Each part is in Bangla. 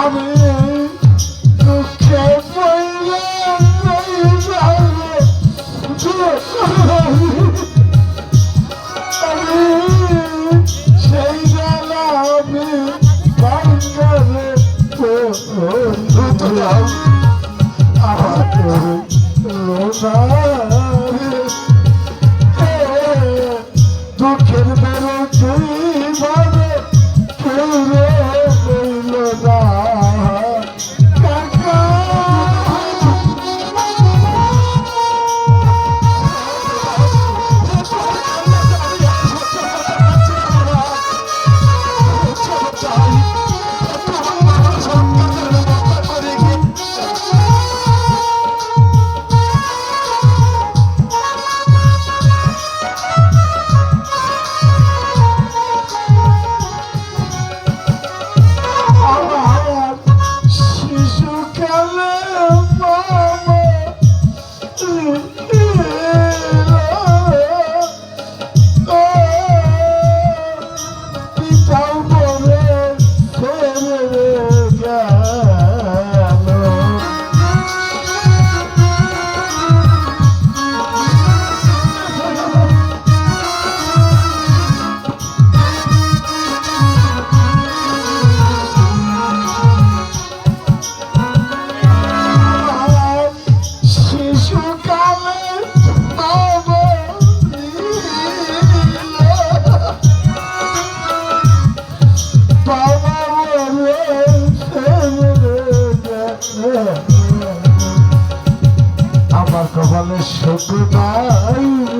আমি কপালে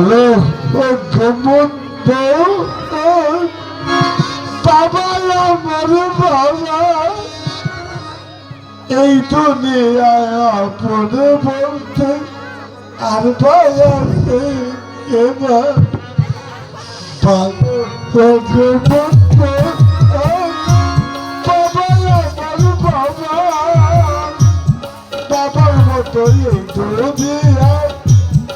ভালো ও ঘুমন্ত বাবা আমার বাবা। এই দুনিয়ায় বলতে আর আছে এবার। ভালো ও ঘুমন্ত বাবা বাবা। বাবার মতো এই থেকে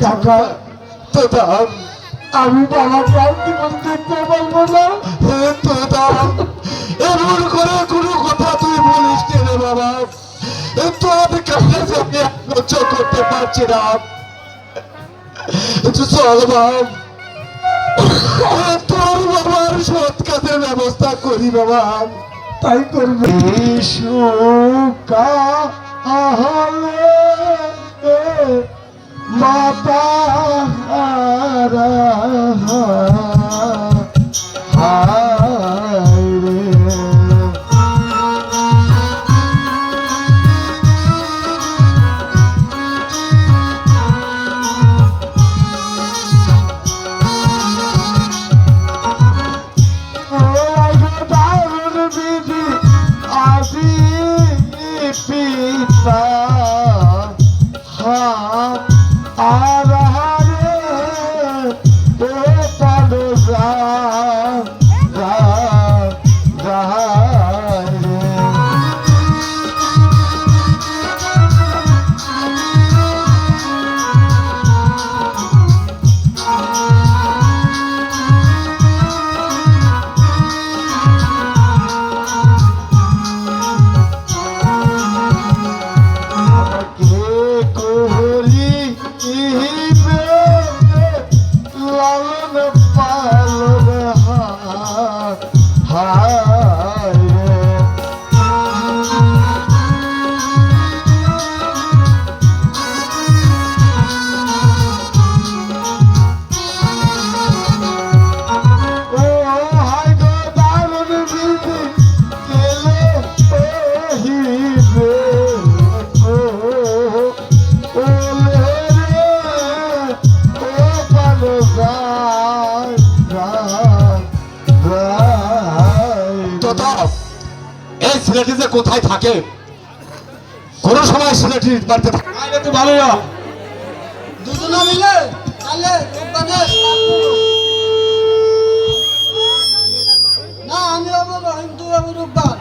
কাকা তোতা আমি এমন করে কোনো কথা তুই বলিস রে বাবা কাছে আমি সহ্য করতে পারছি না। চল তোর বাবার সৎ কাজের ব্যবস্থা করি বাবা। তাই করবে। মাতা হারা। কোথায় থাকে? কোন সময় ছেলেটি বাড়িতে থাকে। তো ভালো না দুজনে মিলে না আমি হব রহিম তুই হবি রূপবান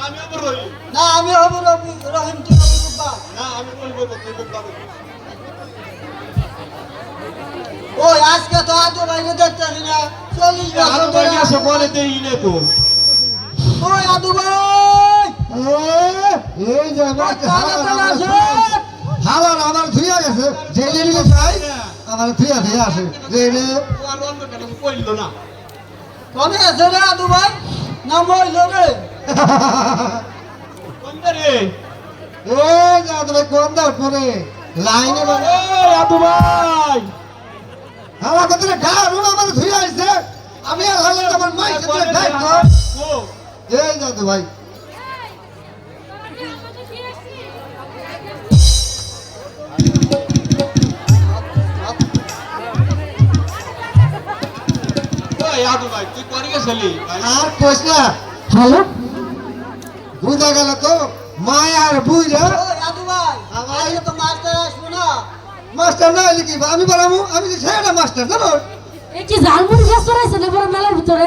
আমি আবার রই না আমি হব রবি রহিম তুই হবি রূপবান না আমি বলব তুই বলব ওই আজকে তো আজও বাইরে দেখতে আসি না চল্লিশ বছর ধরে বলে দেই নে তো। ওই আদু ভাই। এই আসে। হালার আমার ধুইয়া গেছে যে দিকে যাই আমার ধুইয়া ধুইয়া আসে। যে রে। কইলো না। কনে আছে রে আদু ভাই? না মইল রে। কোন রে। ও যা তুমি কোন দাও পরে। লাইনে এই আবু ভাই। আমার কথা গা রুম আমার ধুইয়া আসছে আমি আর হালার আমার মাই সাথে ঢাক ও। এই দাদু ভাই। আর কোস না। হ্যালো? বুঝা গেল তো মায়ার বুঝা মাস্টার না। হলে কি আমি বলাবো আমি তো সেটা মাস্টার জানো কি ঝালমুড়ি গাছ চড়াইছে না বড় মেলার ভিতরে?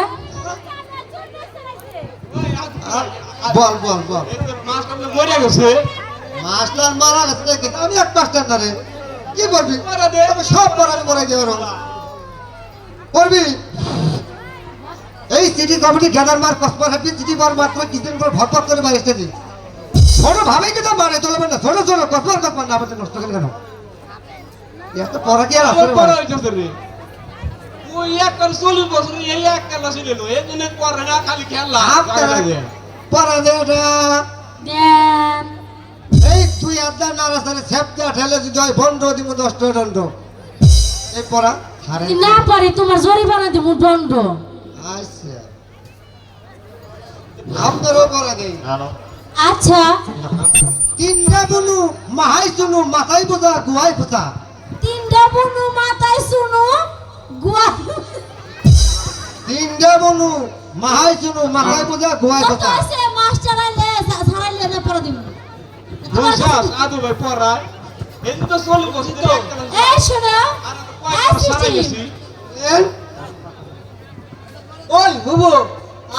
বল বল বল। মাস্টার মরে গেছে মাস্টার মারা গেছে নাকি আমি এক মাস্টার না রে। কি করবি? মারা। আমি সব পড়ানি পড়াই দিয়ে করবি? এই সিটি কমিটি গ্যাদার মার কসবার হ্যাপি সিটি মার মাত্র কিছুদিন পর ভর ভর করে বাড়ি এসেছি। ছোট ভাবে কিন্তু মারে চলবে না। ছোট ছোট না আমাদের নষ্ট করে কেন? এত পড়া কি আর আসলে বড় হইতেছে রে ওই এক কাল চল্লিশ বছর এই এক এই জন্য করে না খালি খেলা। আপনারা দেটা এই তুই আড্ডা না রাস্তায় সেপটা ঠেলে যদি হয় বন্ধ দিব দশটা দণ্ড। এই পড়া। না পারি তোমার জরিমানা দিব দণ্ড। আচ্ছা আপনারও পড়া দেই। আচ্ছা। তিনটা বনু মাহাই শুনু মাথায় বোঝা গুহাই পোতা তিনটা বনু মাথায় শুনো গুয়া। তিনটা মাহাই শুনু বোঝা আছে মাস্টার আইলে না পড়া আদু ভাই তো। এই শোনো ওই বুবু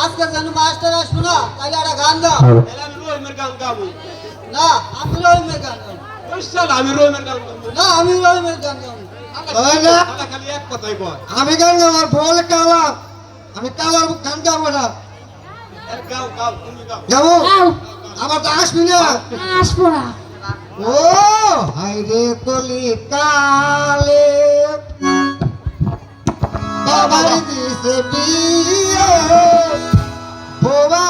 আজকে যেন মাস্টার আসব না তাহলে একটা গান দাও আমি রহিমের গান গাবো। না আমি রহিমের গান গাবো। আমি রহিমের গান গাবো। না আমি রহিমের গান গাবো। আমি গান গাওয়ার বল কালা। আমি কালার গান গাবো না। যাব আমার তো আসবি না। আসব না। ও হাই রে কলি কালে। বাবার দিছে বিয়ে। বোবা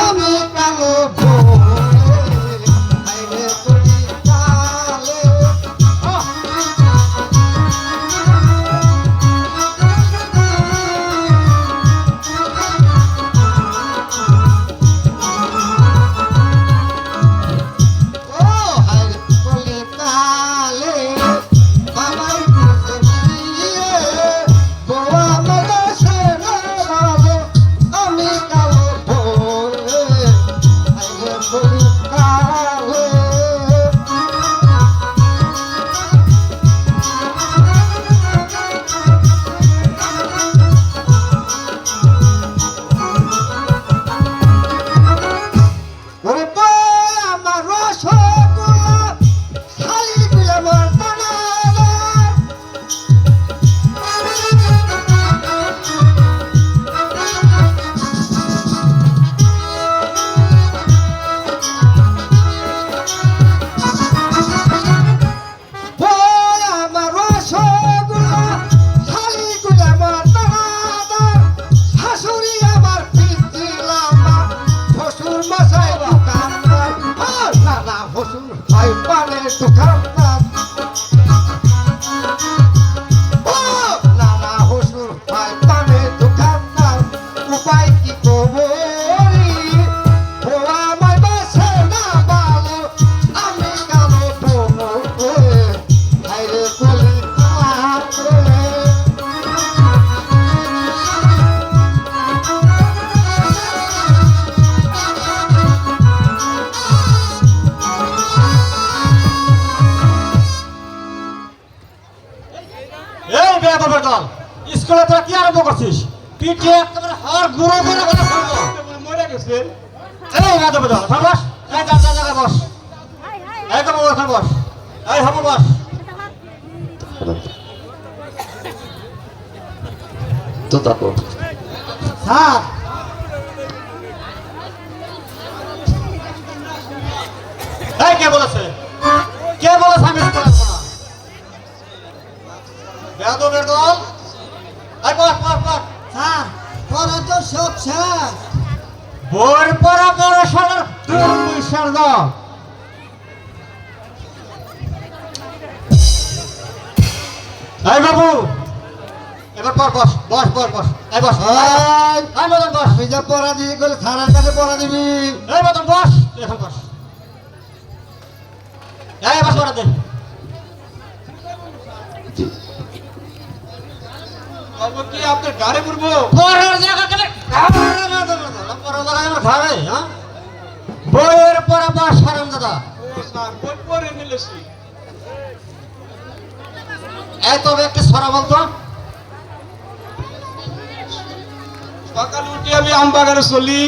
আমি কালো হাই স্যার। এই, কে বলেছে? কে বলেছে আমি বাবার দল? এই বস বস বস স্যার পরে তো সব শেষ। বই পড়া পড়াশোনার দুর্বিশ্বাস দল। এই, বাবু। এবার পর বস বস বস বস। এই বস। এই, মদন বস। আমি যা পড়া দিয়ে গেলে থানার কাছে পড়া দিবি। এই মদন বস। তুই এখন বস। এই বস পড়া দে। কি আপনার গাড়ি পড়ব পরের জায়গা গেলে পরের জায়গায় আমার ঘরে হ্যাঁ বইয়ের পরে বাস হারাম দাদা এই তবে একটু সরা বলতো। সকাল উঠে আমি আম বাগানে চলি।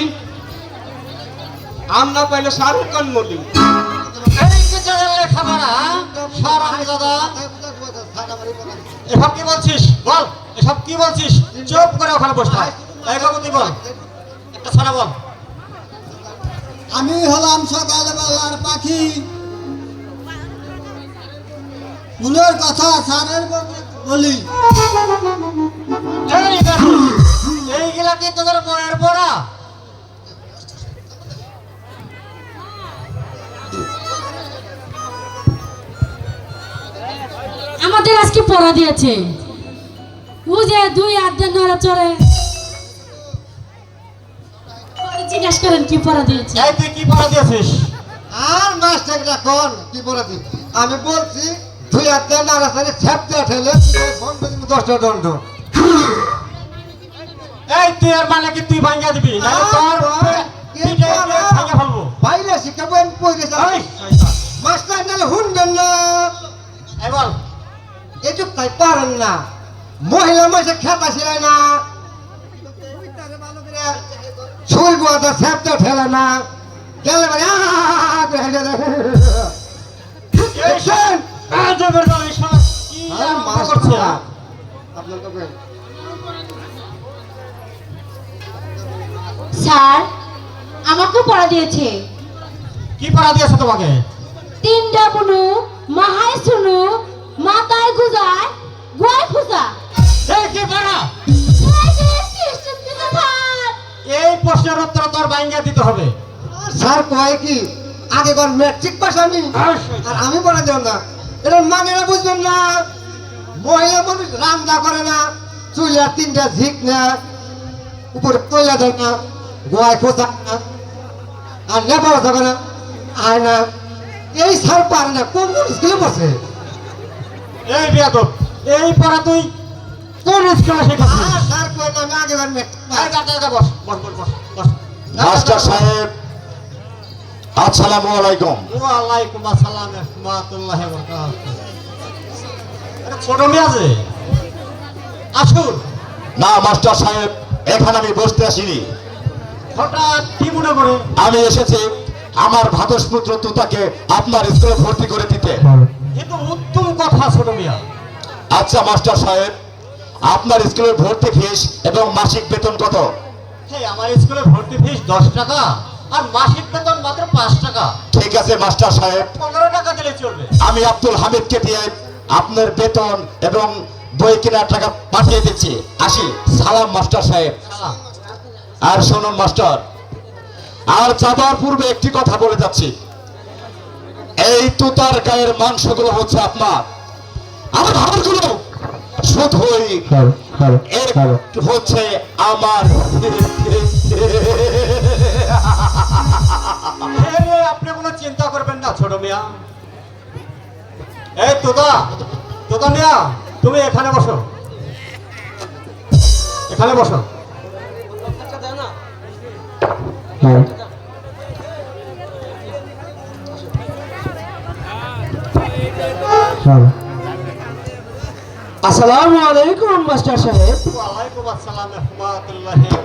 আম না পাইলে শাহরুখ খান মলি এই সারাম দাদা। এসব কি বলছিস? বল। এসব কি বলছিস? চুপ করে ওখানে বল। একটা সরা বল। আমি হলাম সকালবেলার পাখি। ফুলের কথা সারের বলি। এইগুলা কি তোদের বইয়ের পড়া? আমাদের আজকে পড়া দিয়েছে। ও যে দুই আড্ডা নড়া চড়ে। জিজ্ঞাসা করেন কি পড়া দিয়েছে? এই তুই কি পড়া দিয়েছিস? আর মাস্টারটা কোন? কি বলে দিন আমি বলছি দুই হাত দিয়ে নাড়াচাড়ি ছ্যাপতে ঠেলে বন্ধ দিন দশটা দণ্ড। এই তুই এর মানে কি তুই ভাঙ্গা দিবি নাহলে তোর আর পিঠে? ভাঙ্গা ফেলব বাইরে শিখাবো আমি পড়ে এই, মাস্টার নাহলে শুনবেন না এই বল এটুক তাই পারেন না মহিলা মাসে খেতা ছিলেন না ছুই গোয়াটা ছ্যাপতে ঠেলে না গেলে মানে আহ স্যার আমাকেও পড়া দিয়েছে। কি পড়া দিয়েছে তোমাকে? তিনটা বুনু মাহাই শুনু মাথায় গুজায় গোয়ায় খুজা। এই কি পড়া? এই প্রশ্নের উত্তর তোর ভাঙ্গা দিতে হবে। স্যার কয় কি? আগে কোন ম্যাট্রিক পাস আমি আর আমি বলে দেব না। এটা মানেরা বুঝবেন না। মহিলা মানুষ রান্না করে না চুলার তিনটা ঝিক না উপরে কয়লা দেয় না। গোয়ায় না আর নেপাল থাকে না আয় না এই স্যার পারে না কোন কোন স্কুলে বসে? এই বিয়াদব। এই পড়া তুই কোন স্কুলে শেখাচ্ছিস আর স্যার কয় না আমি আগে দাঁড়া, বস বস বস বস। মাস্টার সাহেব আসসালামু আলাইকুম। ওয়ালাইকুম আসসালাম রহমাতুল্লাহি ওয়া বারাকাতুহু। আরে ছোট মেয়ে আছে? আসুন। না মাস্টার সাহেব এখানে আমি বসতে আসিনি। আমি এসেছি আমার ভাদসপুত্র তুতাকে আপনার স্কুলে ভর্তি করে দিতে। উত্তম কথা আচ্ছা মাস্টার সাহেব আপনার স্কুলের ভর্তি ফিস এবং মাসিক বেতন কত? আমার স্কুলে ভর্তি ফিস দশ টাকা আর মাসিক বেতন মাত্র পাঁচ টাকা। ঠিক আছে মাস্টার সাহেব। পনেরো টাকা দিলে চলবে। আমি আব্দুল হামিদকে দিয়ে আপনার বেতন এবং বই কেনার টাকা পাঠিয়ে দিচ্ছি। আসি। সালাম মাস্টার সাহেব। সালাম। আর শুনুন মাস্টার আর যাবার পূর্বে একটি কথা বলে যাচ্ছি। এই তুতার গায়ের মাংসগুলো হচ্ছে আপনার। আমার হাড়গুলো শুধুই এর হচ্ছে আমার। আপনি কোনো চিন্তা করবেন না ছোট মিয়া। এই তোতা তোতা মিয়া তুমি এখানে বসো। এখানে বসো। আসসালামু আলাইকুম মাস্টার সাহেব। ওয়ালাইকুম আসসালাম রাহমাতুল্লাহি ওয়া